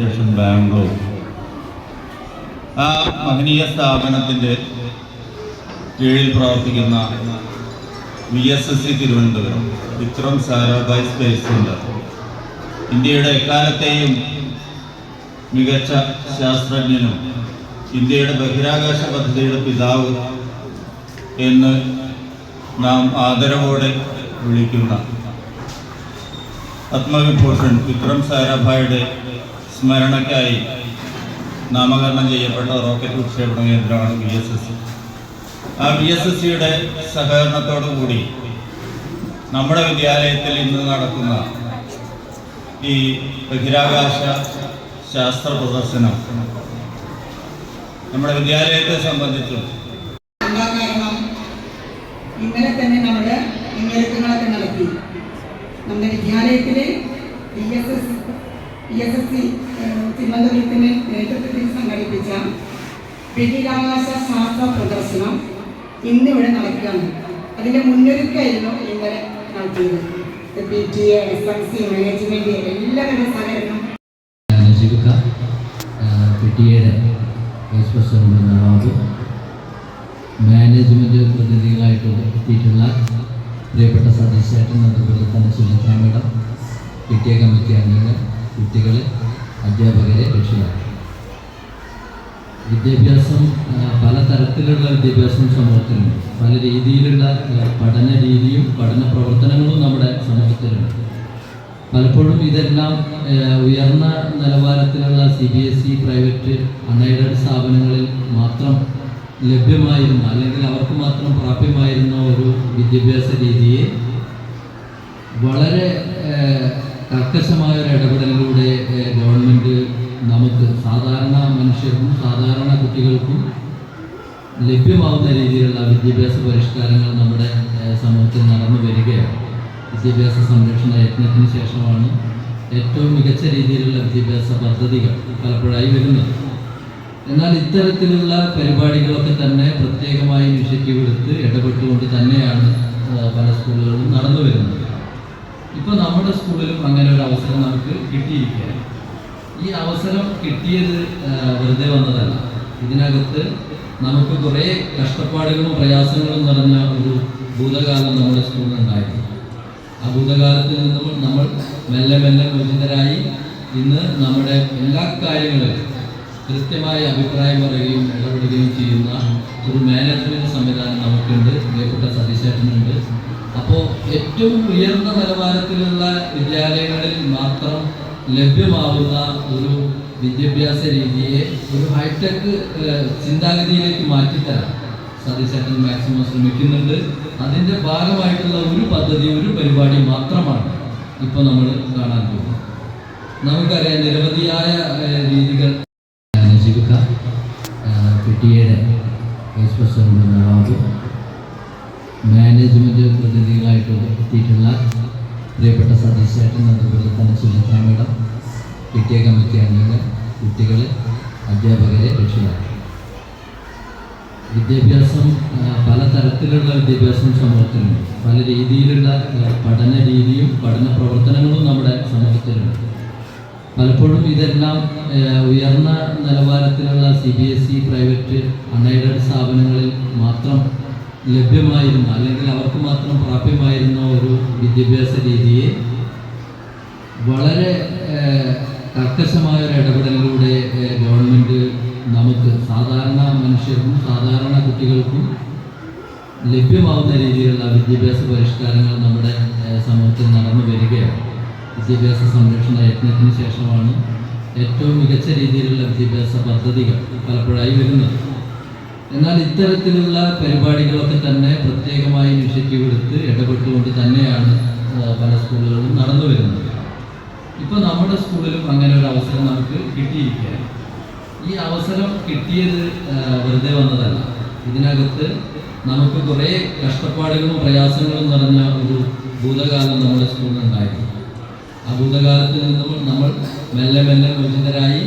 Station Bangalore. ആ മഹനീയ സ്ഥാപനത്തിന്റെ കീഴിൽ പ്രവർത്തിക്കുന്ന V S S C Thiruvananthapuram. Vikram Sarabhai Space Centre ഇന്ത്യയുടെ എക്കാലത്തെയും മികച്ച ശാസ്ത്രജ്ഞനും ഇന്ത്യയുടെ ബഹിരാകാശ പദ്ധതിയുടെ പിതാവ് എന്ന് നാം ആദരവോടെ വിളിക്കുന്ന പത്മവിഭൂഷൺ വിക്രം സാരാഭായുടെ സ്മരണയ്ക്കായി നാമകരണം ചെയ്യപ്പെട്ട റോക്കറ്റ് വിക്ഷേപണ കേന്ദ്രമാണ് ബി എസ് എസ് സി ആ ബി എസ് എസ് സിയുടെ സഹകരണത്തോടുകൂടി നമ്മുടെ വിദ്യാലയത്തിൽ ഇന്ന് നടക്കുന്ന ഈ ബഹിരാകാശ ശാസ്ത്ര പ്രദർശനം നമ്മുടെ വിദ്യാലയത്തെ സംബന്ധിച്ചു ഇന്നലെ തന്നെ നമ്മുടെ മുന്നൊരുക്കങ്ങളൊക്കെ നടത്തി. നമ്മുടെ വിദ്യാലയത്തിലെ B S S P S S C തിരുവനന്തപുരത്തിന്റെ നേതൃത്വത്തിൽ സംഘടിപ്പിച്ച ബഹിരാകാശ ശാസ്ത്ര പ്രദർശനം ഇന്നിവിടെ നടക്കുകയാണ്. അതിന്റെ മുന്നൊരുക്കമായിരുന്നു ഇന്നലെ നടത്തിയത്. P T A S M C management എല്ലാവരുടെ സഹകരണം. മാനേജ്മെന്റ് പ്രതിനിധികളായിട്ട് എത്തിയിട്ടുള്ള പ്രിയപ്പെട്ട സതീശേട്ടൻ അതുപോലെ തന്നെ Sunitha madam P T A committee അംഗങ്ങൾ കുട്ടികൾ അധ്യാപകരെ രക്ഷിതാക്കൾ വിദ്യാഭ്യാസം പല തരത്തിലുള്ള വിദ്യാഭ്യാസം സമൂഹത്തിലുണ്ട്. പല രീതിയിലുള്ള പഠന രീതിയും പഠന പ്രവർത്തനങ്ങളും നമ്മുടെ സമൂഹത്തിലുണ്ട്. പലപ്പോഴും ഇതെല്ലാം ഉയർന്ന നിലവാരത്തിലുള്ള C B S E private unaided സ്ഥാപനങ്ങളിൽ മാത്രം ലഭ്യമായിരുന്ന അല്ലെങ്കിൽ അവർക്ക് മാത്രം പ്രാപ്യമായിരുന്ന ഒരു വിദ്യാഭ്യാസ രീതിയെ വളരെ കർക്കശമായ ഒരു ഇടപെടലിലൂടെ ഏഹ്, ഗവൺമെന്റ് നമുക്ക് സാധാരണ സാധാരണ കുട്ടികൾക്കും ലഭ്യമാവുന്ന രീതിയിലുള്ള വിദ്യാഭ്യാസ പരിഷ്കാരങ്ങൾ നമ്മുടെ സമൂഹത്തിൽ നടന്നു വരികയാണ്. വിദ്യാഭ്യാസ സംരക്ഷണ യജ്ഞത്തിന് ശേഷമാണ് ഏറ്റവും മികച്ച രീതിയിലുള്ള വിദ്യാഭ്യാസ പദ്ധതികൾ പലപ്പോഴായി വരുന്നത്. എന്നാൽ ഇത്തരത്തിലുള്ള പരിപാടികളൊക്കെ തന്നെ പ്രത്യേകമായി ഇനിഷ്യേറ്റീവ് എടുത്ത് ഇടപെട്ടുകൊണ്ട് തന്നെയാണ് പല സ്കൂളുകളിലും നടന്നു വരുന്നത്. ഇപ്പോൾ നമ്മുടെ സ്കൂളിലും അങ്ങനെ ഒരു അവസരം നമുക്ക് കിട്ടിയിരിക്കുകയാണ്. ഈ അവസരം കിട്ടിയത് വെറുതെ വന്നതല്ല. ഇതിനകത്ത് നമുക്ക് കുറേ കഷ്ടപ്പാടുകളും പ്രയാസങ്ങളും നിറഞ്ഞ ഒരു ഭൂതകാലം നമ്മുടെ സ്കൂളിലുണ്ടായിരുന്നു ആ ഭൂതകാലത്തിൽ നിന്നും നമ്മൾ മെല്ലെ മെല്ലെ മോചിതരായി ഇന്ന് നമ്മുടെ എല്ലാ കാര്യങ്ങളിലും കൃത്യമായ അഭിപ്രായം പറയുകയും ഇടപെടുകയും ചെയ്യുന്ന ഒരു മാനേജ്മെന്റ് സംവിധാനം നമുക്കുണ്ട്. പ്രിയപ്പെട്ട സതീശേട്ടനുണ്ട്. അപ്പോൾ ഏറ്റവും ഉയർന്ന നിലവാരത്തിലുള്ള വിദ്യാലയങ്ങളിൽ മാത്രം ലഭ്യമാവുന്ന ഒരു വിദ്യാഭ്യാസ രീതിയെ ഒരു ഹൈടെക് ചിന്താഗതിയിലേക്ക് മാറ്റിത്തരാം. സതീശേട്ടൻ മാക്സിമം ശ്രമിക്കുന്നുണ്ട്. അതിന്റെ ഭാഗമായിട്ടുള്ള ഒരു പദ്ധതി ഒരു പരിപാടി മാത്രമാണ് ഇപ്പോൾ നമ്മൾ കാണാൻ പോകുന്നത്. നമുക്കറിയാം നിരവധിയായ രീതികൾ മാനേജ്മെന്റ് പ്രതിനിധികളായിട്ട് എത്തിയിട്ടുള്ള പ്രിയപ്പെട്ട സതീശേട്ടൻ മേഡം പി ടി കുട്ടികളെ കമ്മിറ്റി അംഗങ്ങൾ കുട്ടികൾ അധ്യാപകരെ രക്ഷിതാക്കൾ വിദ്യാഭ്യാസം പല തരത്തിലുള്ള വിദ്യാഭ്യാസം സമൂഹത്തിലുണ്ട്. പല രീതിയിലുള്ള പഠന രീതിയും പഠന പ്രവർത്തനങ്ങളും നമ്മുടെ സമൂഹത്തിലുണ്ട്. പലപ്പോഴും ഇതെല്ലാം ഉയർന്ന നിലവാരത്തിലുള്ള C B S E private unaided സ്ഥാപനങ്ങളിൽ മാത്രം ലഭ്യമായിരുന്ന അല്ലെങ്കിൽ അവർക്ക് മാത്രം പ്രാപ്യമായിരുന്ന ഒരു വിദ്യാഭ്യാസ രീതിയെ വളരെ കർക്കശമായ ഒരു ഇടപെടലിലൂടെ ഗവൺമെന്റ് നമുക്ക് സാധാരണ മനുഷ്യർക്കും സാധാരണ കുട്ടികൾക്കും ലഭ്യമാവുന്ന രീതിയിലുള്ള വിദ്യാഭ്യാസ പരിഷ്കാരങ്ങൾ നമ്മുടെ സമൂഹത്തിൽ നടന്നു വരികയാണ്. വിദ്യാഭ്യാസ സംരക്ഷണ യജ്ഞത്തിന് ശേഷമാണ് ഏറ്റവും മികച്ച രീതിയിലുള്ള വിദ്യാഭ്യാസ പദ്ധതികൾ പലപ്പോഴായി വരുന്നത്. എന്നാൽ ഇത്തരത്തിലുള്ള പരിപാടികളൊക്കെ തന്നെ പ്രത്യേകമായി ഇനിഷ്യേറ്റീവ് എടുത്ത് ഇടപെട്ടുകൊണ്ട് തന്നെയാണ് പല സ്കൂളുകളിലും നടന്നു വരുന്നത് ഇപ്പോൾ നമ്മുടെ സ്കൂളിലും അങ്ങനെ ഒരു അവസരം നമുക്ക് കിട്ടിയിരിക്കുകയാണ്. ഈ അവസരം കിട്ടിയത് വെറുതെ വന്നതല്ല. ഇതിനകത്ത് നമുക്ക് കുറെ കഷ്ടപ്പാടുകളും പ്രയാസങ്ങളും നിറഞ്ഞ ഒരു ഭൂതകാലം നമ്മുടെ സ്കൂളിലുണ്ടായിരുന്നു. ആ ഭൂതകാലത്തിൽ നിന്നും നമ്മൾ മെല്ലെ മെല്ലെ മോചിതരായി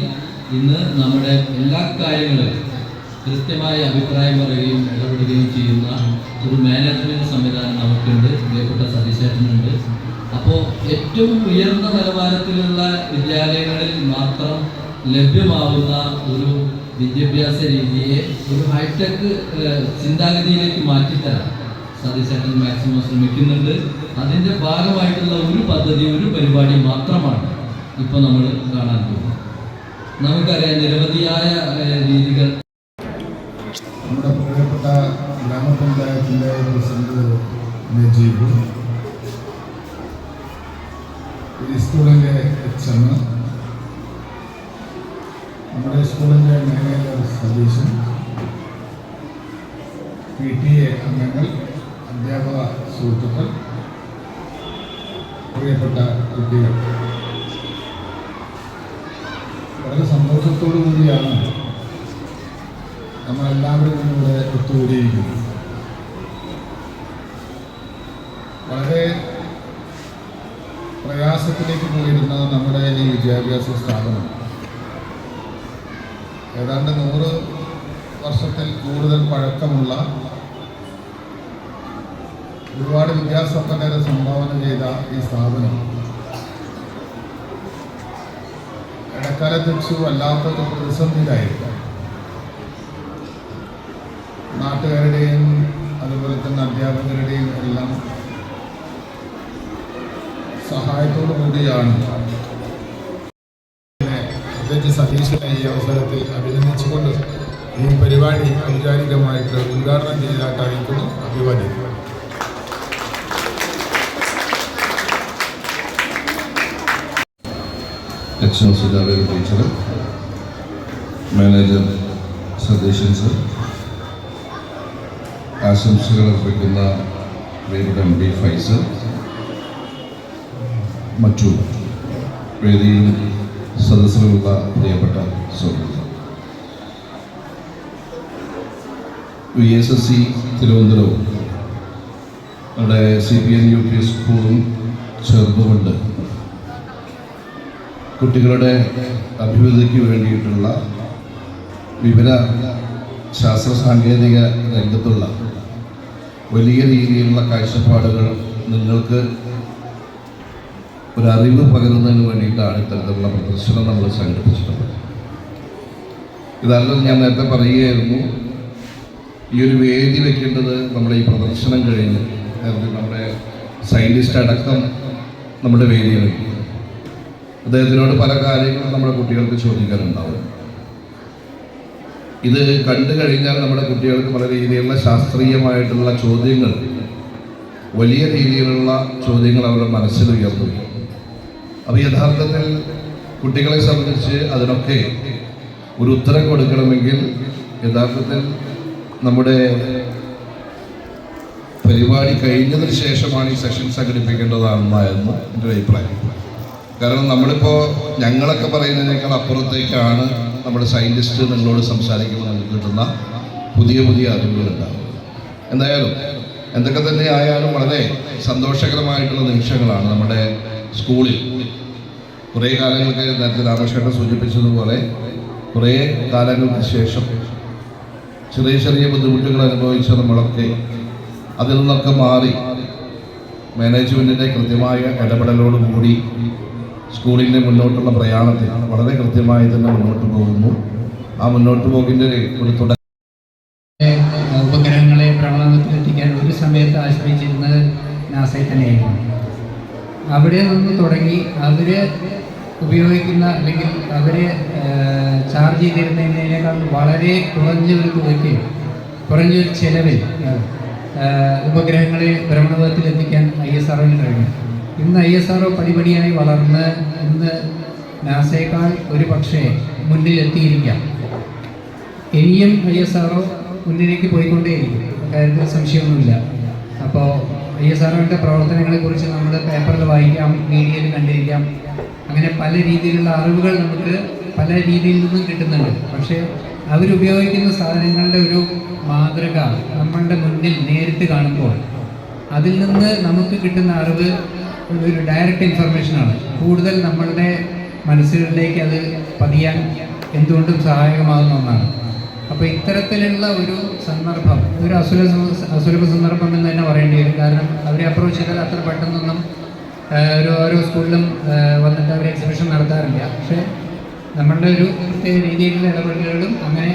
ഇന്ന് നമ്മുടെ എല്ലാ കാര്യങ്ങളും കൃത്യമായ അഭിപ്രായം പറയുകയും ഇടപെടുകയും ചെയ്യുന്ന ഒരു മാനേജ്മെന്റ് സംവിധാനം നമുക്കുണ്ട്. പ്രിയപ്പെട്ട സതീശേട്ടനുണ്ട്. അപ്പോൾ ഏറ്റവും ഉയർന്ന നിലവാരത്തിലുള്ള വിദ്യാലയങ്ങളിൽ മാത്രം ലഭ്യമാവുന്ന ഒരു വിദ്യാഭ്യാസ രീതിയെ ഒരു ഹൈടെക് ചിന്താഗതിയിലേക്ക് മാറ്റിത്തരാം. സതീശേട്ടൻ മാക്സിമം ശ്രമിക്കുന്നുണ്ട്. അതിന്റെ ഭാഗമായിട്ടുള്ള ഒരു പദ്ധതി ഒരു പരിപാടി മാത്രമാണ് ഇപ്പോൾ നമ്മൾ കാണാൻ പോകുന്നത്. നമുക്കറിയാം നിരവധിയായ രീതികൾ. നമ്മുടെ പ്രിയപ്പെട്ട ഗ്രാമപഞ്ചായത്തിന്റെ പ്രസിഡന്റ് നജീബ് ഈ സ്കൂളിന്റെ എച്ച് നമ്മുടെ സ്കൂളിന്റെ manager Satheesan P T A അംഗങ്ങൾ അധ്യാപക സുഹൃത്തുക്കൾ പ്രിയപ്പെട്ട കുട്ടികൾ. വളരെ സന്തോഷത്തോടു കൂടിയാണ് നമ്മളെല്ലാവരും ഇവിടെ ഒത്തുകൂടിയിരിക്കുന്നത്. വളരെ പ്രയാസത്തിലേക്ക് പോയിരുന്ന നമ്മുടെ ഈ വിദ്യാഭ്യാസ സ്ഥാപനം. ഏതാണ്ട് നൂറ് വർഷത്തിൽ കൂടുതൽ പഴക്കമുള്ള ഒരുപാട് വിദ്യാസമ്പന്നരെ സംഭാവന ചെയ്ത ഈ സ്ഥാപനം. ഇടക്കാലത്തെച്ചു വല്ലാത്തൊരു പ്രതിസന്ധിയിലായിരുന്നു. നാട്ടുകാരുടെയും അതുപോലെ തന്നെ അധ്യാപകരുടെയും എല്ലാം സഹായത്തോടു കൂടിയാണ്. പ്രത്യേകിച്ച് സതീശനെ ഈ അവസരത്തിൽ അഭിനന്ദിച്ചുകൊണ്ട് ഈ പരിപാടി ഔപചാരികമായിട്ട് ഉദ്ഘാടനം ചെയ്തതായിട്ട് അറിയിക്കുന്നു അഭിവാദ്യം. എച്ച് എം സുജാവേർ ടീച്ചർ മാനേജർ സതീശൻ സർ ആശംസകൾ അർപ്പിക്കുന്ന പ്രിയപ്പെട്ട എം ഡി ഫൈസൽ. മറ്റു വേദിയിൽ സദസ്സിലുള്ള പ്രിയപ്പെട്ട സുഹൃത്തുക്കൾ. വി എസ് എസ് സി തിരുവനന്തപുരവും അവിടെ C P N U P സ്കൂളും ചേർന്നുകൊണ്ട് കുട്ടികളുടെ അഭിവൃദ്ധിക്ക് വേണ്ടിയിട്ടുള്ള വിവര ശാസ്ത്ര സാങ്കേതിക രംഗത്തുള്ള വലിയ രീതിയിലുള്ള കാഴ്ചപ്പാടുകൾ നിങ്ങൾക്ക് ഒരു അറിവ് പകരുന്നതിന് വേണ്ടിയിട്ടാണ് ഇത്തരത്തിലുള്ള പ്രദർശനം നമ്മൾ സംഘടിപ്പിച്ചിട്ടുള്ളത്. ഇതല്ല ഞാൻ നേരത്തെ പറയുകയായിരുന്നു. ഈ ഒരു വേദി വെക്കേണ്ടത് നമ്മുടെ ഈ പ്രദർശനം കഴിഞ്ഞ് നമ്മുടെ സയന്റിസ്റ്റ് അടക്കം നമ്മുടെ വേദിയിൽ അദ്ദേഹത്തിനോട് പല കാര്യങ്ങളും നമ്മുടെ കുട്ടികൾക്ക് ചോദിക്കാനുണ്ടാവും. ഇത് കണ്ടു കഴിഞ്ഞാൽ നമ്മുടെ കുട്ടികൾക്ക് പല രീതിയിലുള്ള ശാസ്ത്രീയമായിട്ടുള്ള ചോദ്യങ്ങൾ വലിയ രീതിയിലുള്ള ചോദ്യങ്ങൾ അവരുടെ മനസ്സിൽ ഉയർന്നു അപ്പോൾ യഥാർത്ഥത്തിൽ കുട്ടികളെ സംബന്ധിച്ച് അതിനൊക്കെ ഒരു ഉത്തരം കൊടുക്കണമെങ്കിൽ യഥാർത്ഥത്തിൽ നമ്മുടെ പരിപാടി കഴിഞ്ഞതിന് ശേഷമാണ് ഈ സെഷൻ സംഘടിപ്പിക്കേണ്ടതാണെന്നായിരുന്നു എന്റെ അഭിപ്രായം. കാരണം നമ്മളിപ്പോൾ ഞങ്ങളൊക്കെ പറയുന്നതിനേക്കാൾ അപ്പുറത്തേക്കാണ് നമ്മുടെ സയന്റിസ്റ്റ് നിങ്ങളോട് സംസാരിക്കുമ്പോൾ നമുക്ക് കിട്ടുന്ന പുതിയ പുതിയ അറിവുകളുണ്ടാകും എന്തായാലും എന്തൊക്കെ തന്നെ ആയാലും വളരെ സന്തോഷകരമായിട്ടുള്ള നിമിഷങ്ങളാണ് നമ്മുടെ സ്കൂളിൽ. കുറേ കാലങ്ങൾക്കായി നേരത്തെ രാമകൃഷ്ണൻ സൂചിപ്പിച്ചതുപോലെ കുറേ കാലങ്ങൾക്ക് ശേഷം ചെറിയ ചെറിയ ബുദ്ധിമുട്ടുകൾ അനുഭവിച്ച നമ്മളൊക്കെ അതിൽ നിന്നൊക്കെ മാറി മാനേജ്മെന്റിന്റെ കൃത്യമായ ഇടപെടലോടുകൂടി സ്കൂളിന്റെ മുന്നോട്ടുള്ള പ്രയാണത്തിൽ വളരെ കൃത്യമായി തന്നെ മുന്നോട്ട് പോകുന്നു. ആ മുന്നോട്ട് പോകിന്റെ ഒരു തുടക്കം ഉപഗ്രഹങ്ങളെ ഭ്രമണത്തിലെത്തിക്കാൻ ഒരു സമയത്ത് ആശ്രയിച്ചിരുന്നത് നാസയെ തന്നെയായിരുന്നു. അവിടെ നിന്ന് തുടങ്ങി അവർ ഉപയോഗിക്കുന്ന അല്ലെങ്കിൽ അവർ ചാർജ് ചെയ്തിരുന്നതിനേക്കാൾ വളരെ കുറഞ്ഞ ഒരു തുകയ്ക്ക് കുറഞ്ഞൊരു ചെലവിൽ ഉപഗ്രഹങ്ങളെ ഭ്രമണപഥത്തിൽ എത്തിക്കാൻ ഐ എസ് ആർഒന് കഴിഞ്ഞു. ഇന്ന് ഐ എസ് ആർഒ പടിപടിയായി വളർന്ന് ഇന്ന് നാസയേക്കാൾ ഒരു പക്ഷേ മുന്നിലെത്തിയിരിക്കാം ഇനിയും ഐ എസ് ആർഒ മുന്നിലേക്ക് പോയിക്കൊണ്ടേയിരിക്കും. കാര്യത്തിൽ സംശയമൊന്നുമില്ല. ഐ എസ് പ്രവർത്തനങ്ങളെ കുറിച്ച് നമ്മൾ പേപ്പറിൽ വായിക്കാം മീഡിയയിൽ കണ്ടിരിക്കാം. അങ്ങനെ പല രീതിയിലുള്ള അറിവുകൾ നമുക്ക് പല രീതിയിൽ നിന്നും കിട്ടുന്നുണ്ട്. പക്ഷേ അവരുപയോഗിക്കുന്ന സാധനങ്ങളുടെ ഒരു മാതൃക നമ്മളുടെ മുന്നിൽ നേരിട്ട് കാണുമ്പോൾ അതിൽ നിന്ന് നമുക്ക് കിട്ടുന്ന അറിവ് ഒരു ഡയറക്റ്റ് ഇൻഫർമേഷനാണ് കൂടുതൽ നമ്മളുടെ മനസ്സുകളിലേക്ക് അത് പതിയാൻ എന്തുകൊണ്ടും സഹായകമാകുന്ന ഒന്നാണ്. അപ്പോൾ ഇത്തരത്തിലുള്ള ഒരു സന്ദർഭം ഒരു അസുര അസുലഭ സന്ദർഭം എന്ന് തന്നെ പറയേണ്ടി വരും. കാരണം അവരെ അപ്രോച്ച് ചെയ്താൽ അത്ര പെട്ടെന്നൊന്നും ഒരു ഓരോ സ്കൂളിലും വന്നിട്ട് അവർ എക്സിബിഷൻ നടത്താറില്ല. പക്ഷേ നമ്മളുടെ ഒരു പ്രത്യേക രീതിയിലുള്ള ഇടപെടലുകളും അങ്ങനെ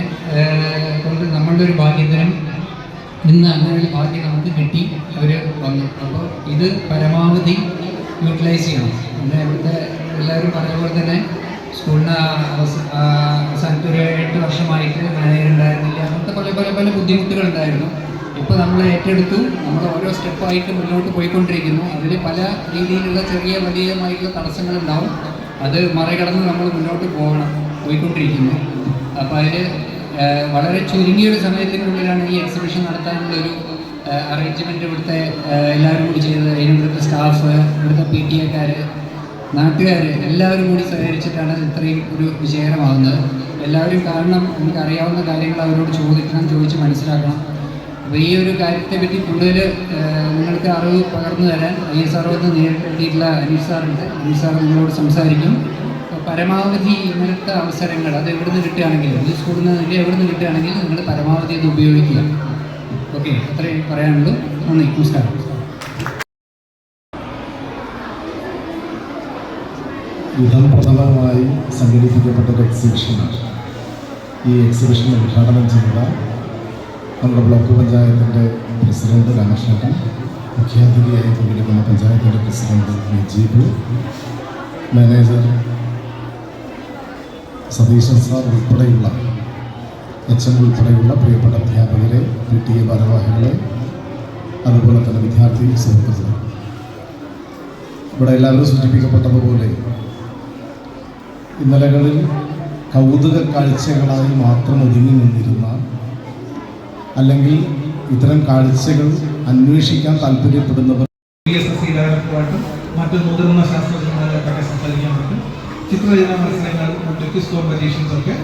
കൊണ്ട് നമ്മളുടെ ഒരു ഭാഗ്യത്തിനും ഇന്ന് അങ്ങനെ ഒരു ഭാഗ്യം നമുക്ക് കിട്ടി അവർ വന്നു. അപ്പോൾ ഇത് പരമാവധി യൂട്ടിലൈസ് ചെയ്യണം. പിന്നെ ഇവിടുത്തെ എല്ലാവരും പറഞ്ഞ പോലെ തന്നെ സ്കൂളിന് അവസാനത്തെ ഒരു എട്ട് വർഷമായിട്ട് മാനേജർ ഉണ്ടായിരുന്നില്ല അങ്ങനത്തെ പല പല പല ബുദ്ധിമുട്ടുകൾ ഉണ്ടായിരുന്നു ഇപ്പോൾ നമ്മൾ ഏറ്റെടുത്തു. നമ്മൾ ഓരോ സ്റ്റെപ്പായിട്ട് മുന്നോട്ട് പോയിക്കൊണ്ടിരിക്കുന്നു. അതിൽ പല രീതിയിലുള്ള ചെറിയ വലിയമായിട്ടുള്ള തടസ്സങ്ങളുണ്ടാവും. അത് മറികടന്ന് നമ്മൾ മുന്നോട്ട് പോകണം പോയിക്കൊണ്ടിരിക്കുന്നു. അപ്പോൾ അതിൽ വളരെ ചുരുങ്ങിയൊരു സമയത്തിനുള്ളിലാണ് ഈ എക്സിബിഷൻ നടത്താനുള്ള ഒരു അറേഞ്ച്മെന്റ് ഇവിടുത്തെ എല്ലാവരും കൂടി ചെയ്തത്. അതിന് സ്റ്റാഫ് ഇവിടുത്തെ പി ടി എക്കാർ നാട്ടുകാർ എല്ലാവരും കൂടി സഹകരിച്ചിട്ടാണ് ഇത്രയും ഒരു വിജയകരമാകുന്നത്. എല്ലാവരും കാരണം നമുക്ക് അറിയാവുന്ന കാര്യങ്ങൾ അവരോട് ചോദിക്കണം ചോദിച്ച് മനസ്സിലാക്കണം. അപ്പോൾ ഈ ഒരു കാര്യത്തെ പറ്റി കൂടുതൽ നിങ്ങൾക്ക് അറിവ് പകർന്നു തരാൻ ഐ എസ് ആർ വന്ന് നേരിട്ട് എത്തിയിട്ടുള്ള അനീഷ് സാറുണ്ട്. അനീഷ് സാർ നിങ്ങളോട് സംസാരിക്കും. പരമാവധി ഇങ്ങനത്തെ അവസരങ്ങൾ അത് എവിടെ നിന്ന് കിട്ടുകയാണെങ്കിൽ ഈ സ്കൂളിൽ നിന്ന് എവിടെ നിന്ന് കിട്ടുകയാണെങ്കിൽ നിങ്ങൾ പരമാവധി അത് ഉപയോഗിക്കുക. ഓക്കെ അത്രയും പറയാനുള്ളൂ. നന്ദി നമസ്കാരം. വിധം പ്രഥമമായി സംഘടിപ്പിക്കപ്പെട്ട ഒരു എക്സിബിഷനാണ് ഈ എക്സിബിഷൻ ഉദ്ഘാടനം ചെയ്ത നമ്മുടെ ബ്ലോക്ക് പഞ്ചായത്തിന്റെ പ്രസിഡന്റ് രാമകൃഷ്ണൻ മുഖ്യാതിഥിയായി പങ്കെടുക്കുന്ന പഞ്ചായത്തിന്റെ president Najeeb manager Satheesan sir ഉൾപ്പെടെയുള്ള എച്ച് എം ഉൾപ്പെടെയുള്ള പ്രിയപ്പെട്ട അധ്യാപകരെ എ ഭാരവാഹികളെ അതുപോലെ തന്നെ വിദ്യാർത്ഥി സുഹൃത്തുക്കളെ. ഇവിടെ എല്ലാവരും സൂചിപ്പിക്കപ്പെട്ടതുപോലെ ഇന്നലകളിൽ കൗതുക കാഴ്ചകളായി മാത്രം ഒതുങ്ങി നിന്നിരുന്ന അല്ലെങ്കിൽ ഇത്തരം കാഴ്ചകൾ അന്വേഷിക്കാൻ താല്പര്യപ്പെടുന്നവർ മറ്റ് മുതിർന്ന ശാസ്ത്രജ്ഞന്മാരുമായിട്ടൊക്കെ സംസാരിക്കാൻ പറ്റും. ചിത്രരചന മത്സരങ്ങൾ മറ്റ് ക്വിസ് കോമ്പറ്റീഷൻസ് ഒക്കെ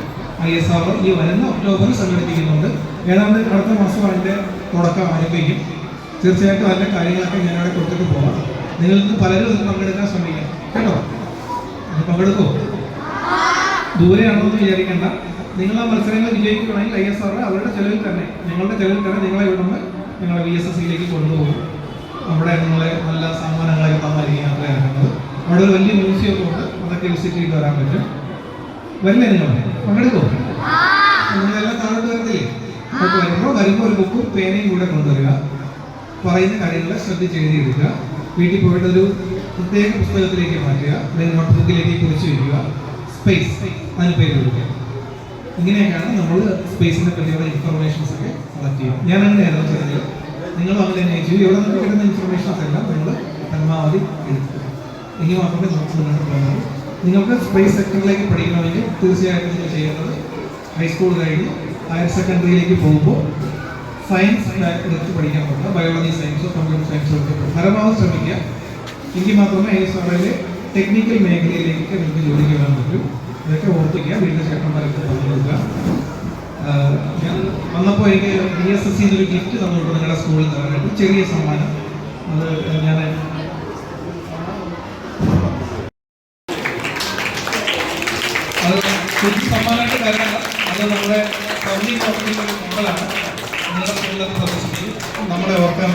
ഐ എസ് ആർ ഈ വരുന്ന ഒക്ടോബറിൽ സംഘടിപ്പിക്കുന്നുണ്ട്. ഏതാണ്ട് അടുത്ത മാസം അതിന്റെ തുടക്കം ആരംഭിക്കും. തീർച്ചയായിട്ടും അതിന്റെ കാര്യങ്ങളൊക്കെ ഞാനവിടെ കൊടുത്തിട്ട് പോവാം. നിങ്ങൾക്ക് പലരും പങ്കെടുക്കാൻ ശ്രമിക്കാം. കേട്ടോ? പങ്കെടുക്കുമോ ദൂരെയാണെന്ന് വിചാരിക്കേണ്ട. നിങ്ങൾ ആ മത്സരങ്ങൾ വിജയിക്കുകയാണെങ്കിൽ ഐ എസ് ആർ അവരുടെ ചെലവിൽ തന്നെ നിങ്ങളുടെ ചെലവിൽ തന്നെ നിങ്ങളെ ഇവിടുന്ന് നിങ്ങളെ വി എസ് എസ് സിയിലേക്ക് കൊണ്ടുപോകും. അവിടെ നിങ്ങളെ നല്ല സമ്മാനങ്ങളൊക്കെ തന്നായിരിക്കും യാത്ര ഇറങ്ങുന്നത് അവിടെ ഒരു വലിയ മ്യൂസിയം ഉണ്ട്. അതൊക്കെ വിസിറ്റ് ചെയ്ത് വരാൻ പറ്റും. വരില്ലേ നിങ്ങൾ? പങ്കെടുക്കുമോ നിങ്ങളെല്ലാം താഴോട്ട് വരത്തില്ലേ? അപ്പോൾ വരുമ്പോൾ വരുമ്പോൾ ഒരു ബുക്കും പേനയും കൂടെ കൊണ്ടുവരിക. പറയുന്ന കാര്യങ്ങൾ ശ്രദ്ധിച്ച് എഴുതിയെടുക്കുക. വീട്ടിൽ പോയിട്ട് ഒരു പ്രത്യേക പുസ്തകത്തിലേക്ക് മാറ്റുക. അല്ലെങ്കിൽ നോട്ട് ബുക്കിലേക്ക് കുറിച്ച് വയ്ക്കുക സ്പേസ് അതിന് പേര് കൊടുക്കുക. ഇങ്ങനെയൊക്കെയാണ് നമ്മൾ സ്പേസിനെ പറ്റിയുള്ള ഇൻഫർമേഷൻസ് ഒക്കെ കളക്ട് ചെയ്യുക. ഞാൻ അങ്ങനെയായിരുന്നു ചെയ്യുന്നത് നിങ്ങൾ അങ്ങനെ തന്നെ ഇവിടെ നിന്ന് കിട്ടുന്ന ഇൻഫർമേഷൻസ് എല്ലാം നിങ്ങൾ പരമാവധി എടുക്കുക. എങ്കിൽ മാത്രമേ നമുക്ക് മുന്നോട്ട് പോകാൻ നിങ്ങൾക്ക് സ്പേസ് സെക്ടറിലേക്ക് പഠിക്കണമെങ്കിൽ തീർച്ചയായിട്ടും നിങ്ങൾ ചെയ്യേണ്ടത് ഹൈസ്കൂൾ കഴിഞ്ഞ് ഹയർ സെക്കൻഡറിയിലേക്ക് പോകുമ്പോൾ സയൻസ് എടുത്ത് പഠിക്കാൻ പറ്റുക ബയോളജി സയൻസോ കമ്പ്യൂട്ടർ സയൻസോ ഒക്കെ പരമാവധി ശ്രമിക്കുക. എങ്കിൽ മാത്രമേ എസ് ആറിലെ ടെക്നിക്കൽ മേഖലയിലേക്ക് നിങ്ങൾക്ക് ജോലിക്ക് വരാൻ പറ്റും. ഇതൊക്കെ ഓർത്തിക്കുക വീട്ടിലെ ചേട്ടന്മാരൊക്കെ പറഞ്ഞു കൊടുക്കുക. ഞാൻ വന്നപ്പോൾ എനിക്ക് ബി എസ് എസ് സിന്ന് ഒരു ഗിഫ്റ്റ് തന്നിട്ടുണ്ട് നിങ്ങളുടെ സ്കൂളിൽ നിന്ന്. ചെറിയ സമ്മാനം. അത് ഞാൻ അത് സമ്മാനമായിട്ട് തരണ്ട അത് നമ്മുടെ പബ്ലിക് ഹോസ്പിറ്റലിൽ മോഡലാണ് നിങ്ങളുടെ സ്കൂളിലൊക്കെ പ്രദർശിപ്പിക്കും. നമ്മളെ ഓർക്കാൻ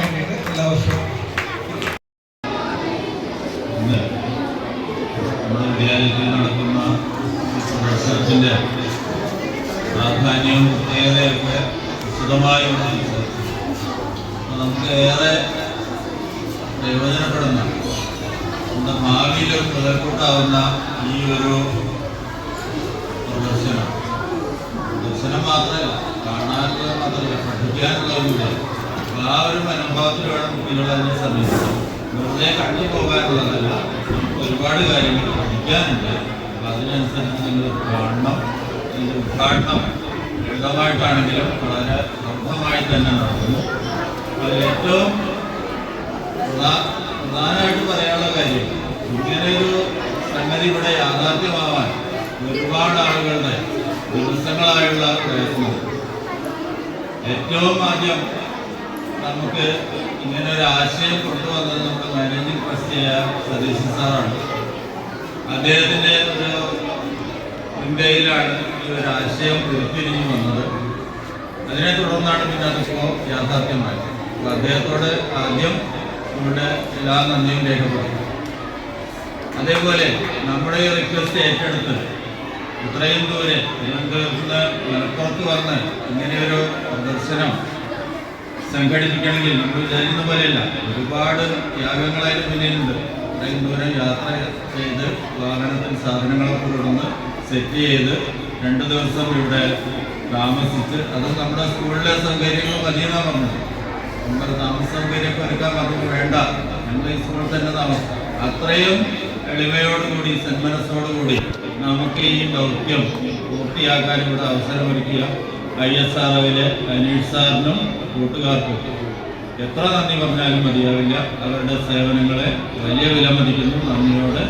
അപ്പോൾ നമുക്ക് ഏറെ പ്രയോജനപ്പെടുന്ന നമ്മുടെ ഭാവിയിൽ മുതൽക്കൂട്ടാവുന്ന ഈ ഒരു പ്രദർശനം. പ്രദർശനം മാത്രമല്ല കാണാനുള്ളത് മാത്രമല്ല പഠിക്കാനുള്ളതുമില്ല അപ്പോൾ ആ ഒരു മനോഭാവത്തിൽ വേണം കുട്ടികളതിനെ അതിനെ സമീപിക്കാൻ വെറുതെ കണ്ടു പോകാനുള്ളതല്ല ഒരുപാട് കാര്യങ്ങൾ പഠിക്കാനുണ്ട്. അപ്പോൾ അതിനനുസരിച്ച് നിങ്ങൾ കാണണം. ഇത് ഉദ്ഘാടനം ലളിതമായിട്ടാണെങ്കിലും വളരെ ശ്രദ്ധമായി തന്നെ നടക്കുന്നു. അതിൽ ഏറ്റവും പ്രധാ- പ്രധാനമായിട്ട് പറയാനുള്ള കാര്യം ഇങ്ങനെ ഒരു സംഗതി ഇവിടെ യാഥാർത്ഥ്യമാവാൻ ഒരുപാട് ആളുകളുടെ ദിവസങ്ങളായുള്ള പ്രയത്നം. ഏറ്റവും ആദ്യം നമുക്ക് ഇങ്ങനെ ഒരു ആശയം കൊണ്ടുവന്നത് നമ്മുടെ മാനേജിംഗ് ട്രസ്റ്റിയായ സതീശൻ സാറാണ്. അദ്ദേഹത്തിന്റെ ഒരു ചിന്തയിലാണ് ഈ ഒരു ആശയം ഉരുത്തിരിഞ്ഞു വന്നത്. അതിനെ തുടർന്നാണ് പിന്നെ അതിപ്പോൾ യാഥാർത്ഥ്യമായത്. അപ്പോൾ അദ്ദേഹത്തോട് ആദ്യം നമ്മുടെ എല്ലാ നന്ദിയും രേഖപ്പെടുത്തും അതേപോലെ നമ്മുടെ ഈ റിക്വസ്റ്റ് ഏറ്റെടുത്ത് ഇത്രയും ദൂരെ തിരുവനന്തപുരത്ത് മലപ്പുറത്ത് വന്ന് ഇങ്ങനെയൊരു പ്രദർശനം സംഘടിപ്പിക്കണമെങ്കിൽ നമ്മൾ വിചാരിക്കുന്ന പോലെയല്ല. ഒരുപാട് ത്യാഗങ്ങളായി പിന്നിലുണ്ട്. ഇത്രയും ദൂരം യാത്ര ചെയ്ത് വാഹനത്തിൽ സാധനങ്ങളൊക്കെ തുടർന്ന് സെറ്റ് ചെയ്ത് രണ്ട് ദിവസം ഇവിടെ താമസിച്ച് അത് നമ്മുടെ സ്കൂളിലെ സൗകര്യങ്ങൾ മതിയെന്നാണ് പറഞ്ഞത്. നമ്മുടെ താമസ സൗകര്യമൊക്കെ ഒരുക്കാൻ പറഞ്ഞു വേണ്ട നമ്മൾ ഈ സ്കൂളിൽ തന്നെ താമസം അത്രയും എളിമയോടുകൂടി സന്മനസ്സോടുകൂടി നമുക്ക് ഈ ദൗത്യം പൂർത്തിയാക്കാൻ ഇവിടെ അവസരമൊരുക്കിയ ഐ എസ് ആർ ഒയിലെ അനീഷ് സാറിനും കൂട്ടുകാർക്കും എത്ര നന്ദി പറഞ്ഞാലും മതിയാവില്ല. അവരുടെ സേവനങ്ങളെ വലിയ വിലമതിക്കുന്നു നന്ദിയോടെ.